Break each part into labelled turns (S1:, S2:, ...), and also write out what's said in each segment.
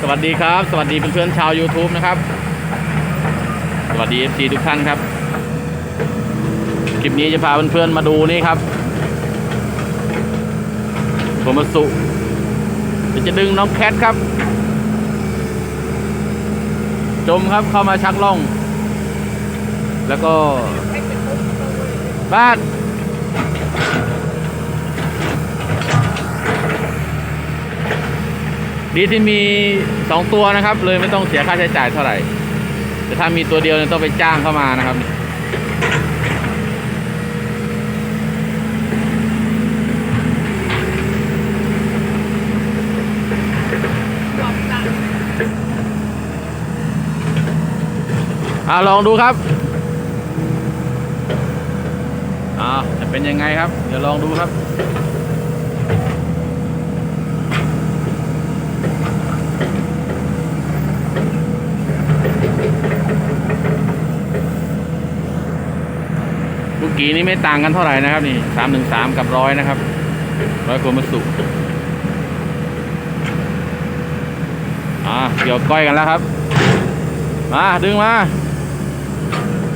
S1: สวัสดีครับ สวัสดีเพื่อนๆชาว YouTube นะครับ สวัสดี FC ทุกท่านครับ คลิปนี้จะพาเพื่อนๆมาดูนี่ครับผมมาสุจะดึงน้องแคทครับ จมครับเข้ามาชักล่อง แล้วก็บ้าน ดีที่มีสองตัวนะครับ เลยไม่ต้องเสียค่าใช้จ่ายเท่าไหร่ แต่ถ้ามีตัวเดียวเนี่ยต้องไปจ้างเข้ามานะครับอ่าลองดูครับอ่าจะเป็นยังไงครับ เดี๋ยวลองดูครับ กี้นี้ไม่ต่างกันเท่าไหร่นะครับ นี่สามหนึ่งสามกับร้อยนะครับร้อยโคมาสุอ่าเกี่ยวก้อยกันแล้วครับ มาดึงมา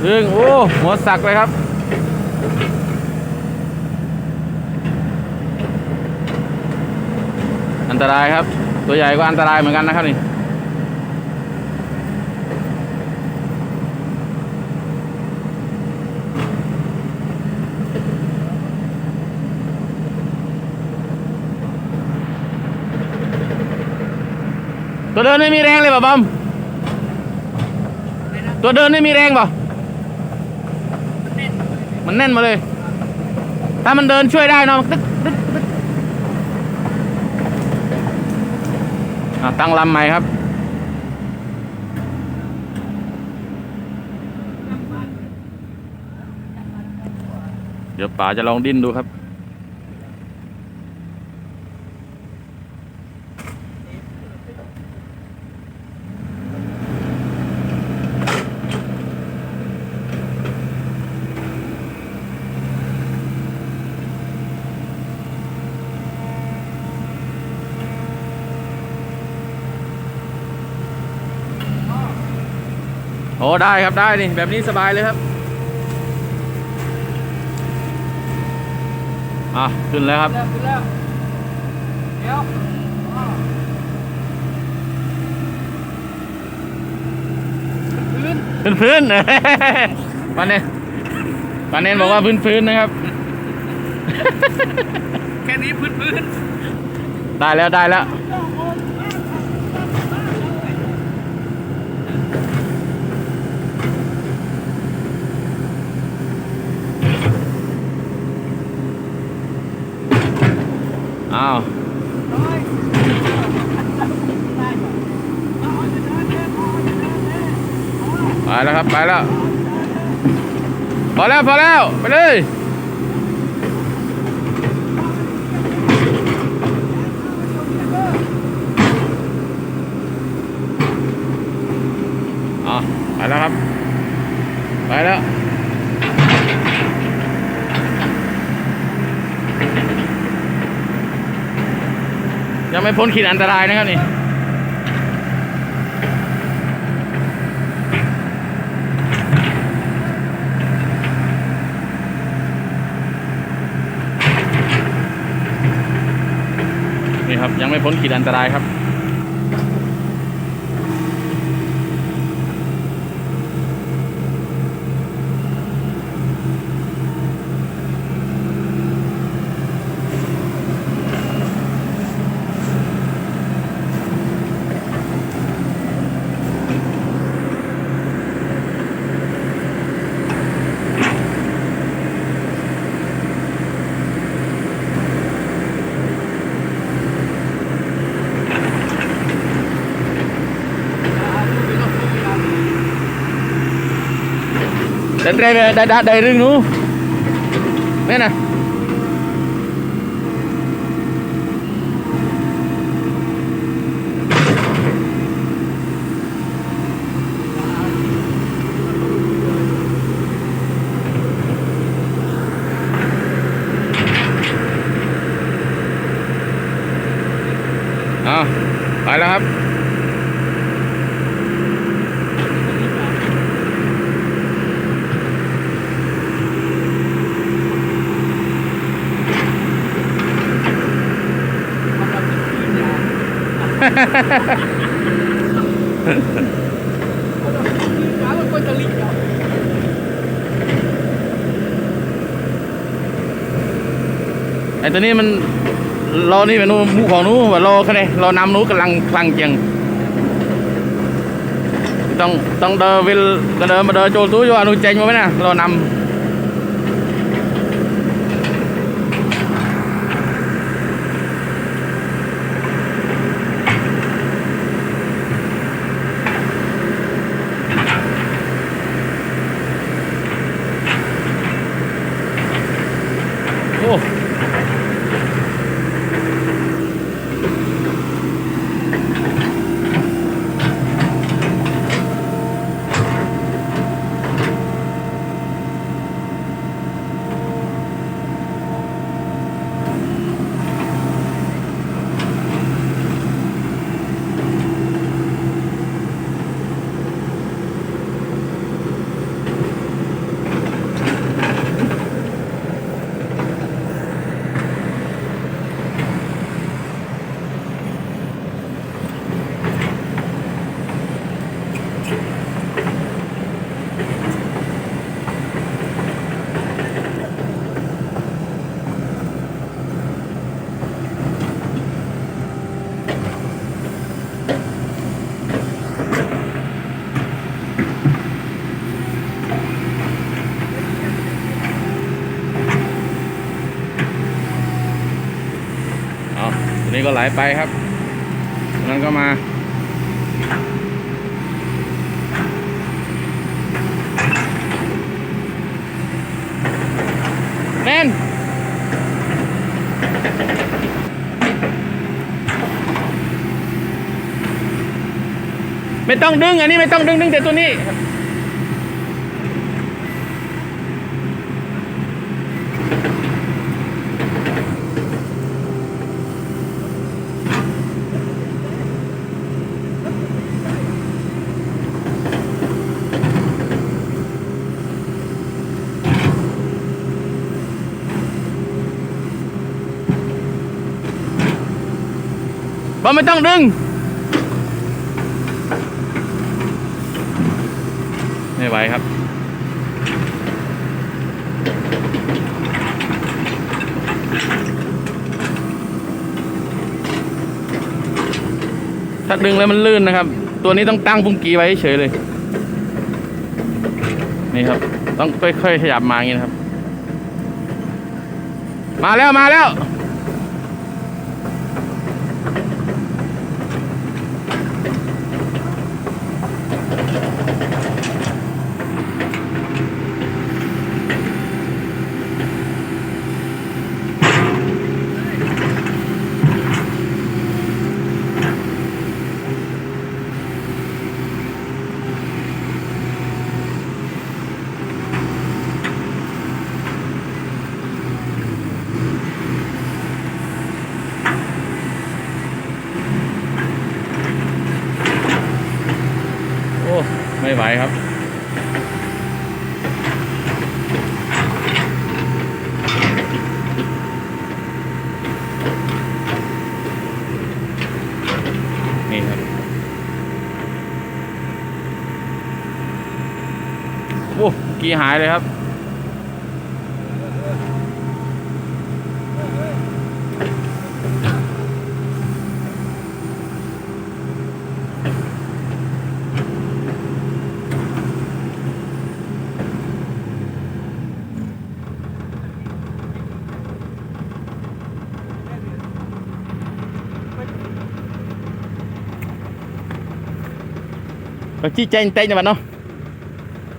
S1: ดึงโอ้หัวสักเลยครับอันตรายครับ ตัวใหญ่ก็อันตรายเหมือนกันนะครับนี่ ตัวเดินไม่มีแรงเลยป่ะบอมตัวเดินไม่มีแรงป่ะมันแน่นมาเลย ถ้ามันเดินช่วยได้เนาะตึ๊กตึ๊กตึ๊กอะตั้งลำใหม่ครับเดี๋ยวป๋าจะลองดิ้นดูครับ อ้ได้ครับได้นี่แบบนี้สบายเลยครับอะขึ้นแล้วครับ
S2: เริ่มเริ่มเดี๋ยวอ๋อพื้น
S1: พื้นพื้นปานเนนปานเนนบอกว่าพื้นพื้นนะครับ
S2: แค่นี้พื้นพื้น
S1: ได้แล้วได้แล้ว แล้วครับ ไปแล้ว พอแล้ว พอแล้ว ไปเลย อะ ไปแล้วครับ ไปแล้วยังไม่พ้นขีดอันตรายนะครับนี่ นี่ ครับ ยังไม่พ้นขีดอันตรายครับ Để tre về đầy, đầy, đầy rừng luôn Đây nè À, phải là hấp ไอ้ตัวนี้มันรอนี่เป็นนู้นหมูของนู้นว่ารอแค่ไหนรอนำนู้นกำลังคลังเจียงต้องต้องเดินวิลก็เดินมาเดินโจซูอยู่อนุเจงมาไหมนะรอนำ นี้ก็ไหลไปครับนั้นก็มาแน่นไม่ต้องดึงอันนี้ไม่ต้องดึงดึงแต่ตัวนี้ บอลไม่ต้องดึง ไม่ไหวครับ ถ้าดึงแล้วมันลื่นนะครับ ตัวนี้ต้องตั้งปุ้งกีไว้เฉยเลย นี่ครับ ต้องค่อยๆขยับมาอย่างนี้นะครับ มาแล้วมาแล้ว โอ้ ไม่ครับ นี่ครับ โอ้ กี่หายเลยครับ Rồi chi chênh tên cho bạn không?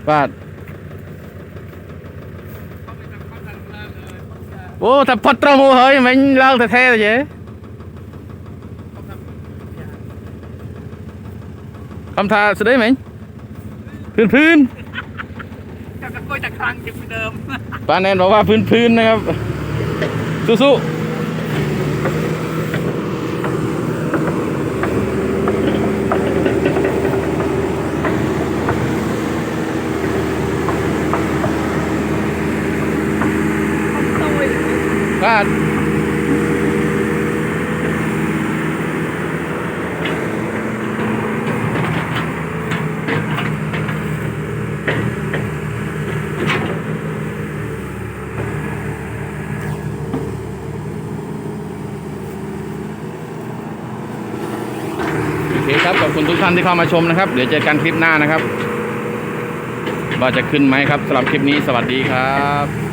S1: Và Ô, thật phật trong mùa hơi mình lăng thật thế rồi chứ Không thà sẽ đấy mình พื้นพื้น
S2: Chắc là coi chặt thằng chừng như đơm
S1: ป้าแนนบอกว่าพื้นพื้นนะครับสู้ๆก็ เคครับขอบคุณทุกท่านที่เข้ามาชมนะครับ เดี๋ยวเจอกันคลิปหน้านะครับว่าจะขึ้นไหมครับสำหรับคลิปนี้สวัสดีครับ